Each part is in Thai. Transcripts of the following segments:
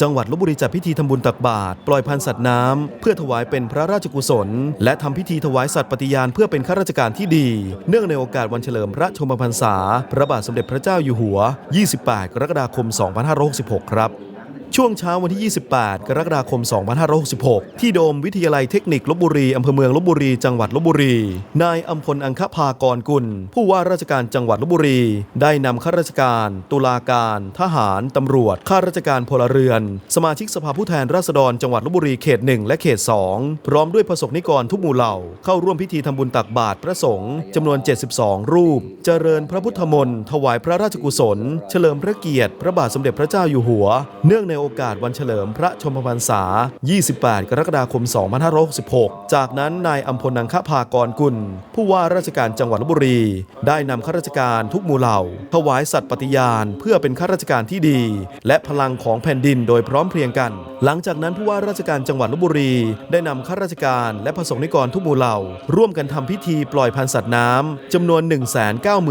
จังหวัดลบบุรีจัดพิธีทำบุญตักบาตรปล่อยพันธ์สัตว์น้ำเพื่อถวายเป็นพระราชกุศล และทำพิธีถวายสัตว์ปฏิญาณเพื่อเป็นข้าราชการที่ดี เนื่องในโอกาสวันเฉลิมพระชนมพรรษา พระบาทสมเด็จพระเจ้าอยู่หัว 28 กรกฎาคม 2566 ครับ ช่วงเช้าวันที่ 28 กรกฎาคม 2566 ที่โดมวิทยาลัยเทคนิคลบบุรี อำเภอเมืองลบบุรี จังหวัดลบบุรี นายอัมพลอังคภากรกุล ผู้ว่าราชการจังหวัดลบบุรี ได้นำข้าราชการ ตุลาการ ทหาร ตำรวจ ข้าราชการพลเรือน สมาชิกสภาผู้แทนราษฎร จังหวัดลบบุรี เขต 1 และเขต 2 พร้อมด้วยประสบนิกรทุกหมู่เหล่า เข้าร่วมพิธีทำบุญตักบาตรพระสงฆ์จำนวน 72 รูป เจริญพระพุทธมนต์ ถวายพระราชกุศล เฉลิมพระเกียรติ พระบาทสมเด็จพระเจ้าอยู่หัว เนื่องในโอกาสวันเฉลิมพระชมพรรษา 28 กรกฎาคม 2566 จากนั้นนายอัมพลนังคภากรกุล ผู้ว่าราชการจังหวัดลบบุรี ได้นำข้าราชการทุกหมู่เหล่า ถวายสัตย์ปฏิญาณ เพื่อเป็นข้าราชการที่ดี และพลังของแผ่นดินโดยพร้อมเพรียงกัน หลังจากนั้นผู้ว่าราชการจังหวัดลบบุรี ได้นำข้าราชการและประสงค์นิกรทุกหมู่เหล่า ร่วมกันทำพิธีปล่อยพันธุ์สัตว์น้ำจำนวน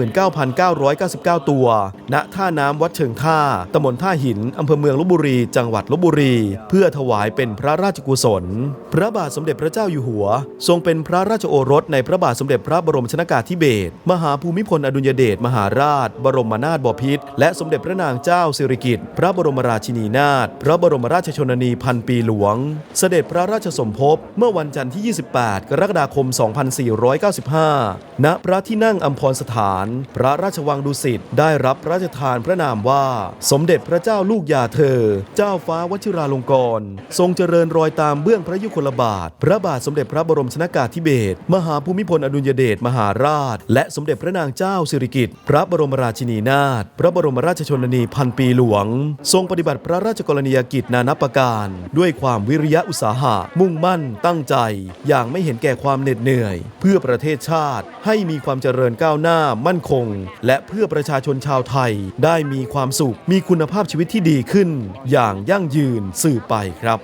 199,999 ตัว ณท่าน้ำวัดเชิงท่าตำบลท่าหินอำเภอเมืองลบบุรีจังหวัดลบบุรี เพื่อถวายเป็นพระราชกุศล พระบาทสมเด็จพระเจ้าอยู่หัว ทรงเป็นพระราชโอรสในพระบาทสมเด็จพระบรมชนากาธิเบศรมหาภูมิพลอดุลยเดชมหาราช บรมนาถบพิตรและสมเด็จพระนางเจ้าสิริกิติ์พระบรมราชินีนาถพระบรมราชชนนีพันปีหลวง เสด็จพระราชสมภพเมื่อวันจันทร์ที่ 28 กรกฎาคม 2495 ณ พระที่นั่งอัมพรสถาน พระราชวังดุสิตได้รับพระราชทานพระนามว่า สมเด็จพระเจ้าลูกยาเธอเจ้าฟ้าวชิราลงกรณ์ทรงเจริญรอยตามเบื้องพระยุคลบาท พระบาทสมเด็จพระบรมชนากาธิเบศรมหาภูมิพลอดุลยเดชมหาราช และสมเด็จพระนางเจ้าสิริกิติ์พระบรมราชินีนาถพระบรมราชชนนีพันปีหลวง ทรงปฏิบัติพระราชกรณียกิจนานับประการ ด้วยความวิริยะอุตสาหะ มุ่งมั่น ตั้งใจ อย่างไม่เห็นแก่ความเหน็ดเหนื่อย เพื่อประเทศชาติให้มีความเจริญก้าวหน้ามั่นคง และเพื่อประชาชนชาวไทย ได้มีความสุขมีคุณภาพชีวิตที่ดีขึ้นอย่างยั่งยืนสื่อไปครับ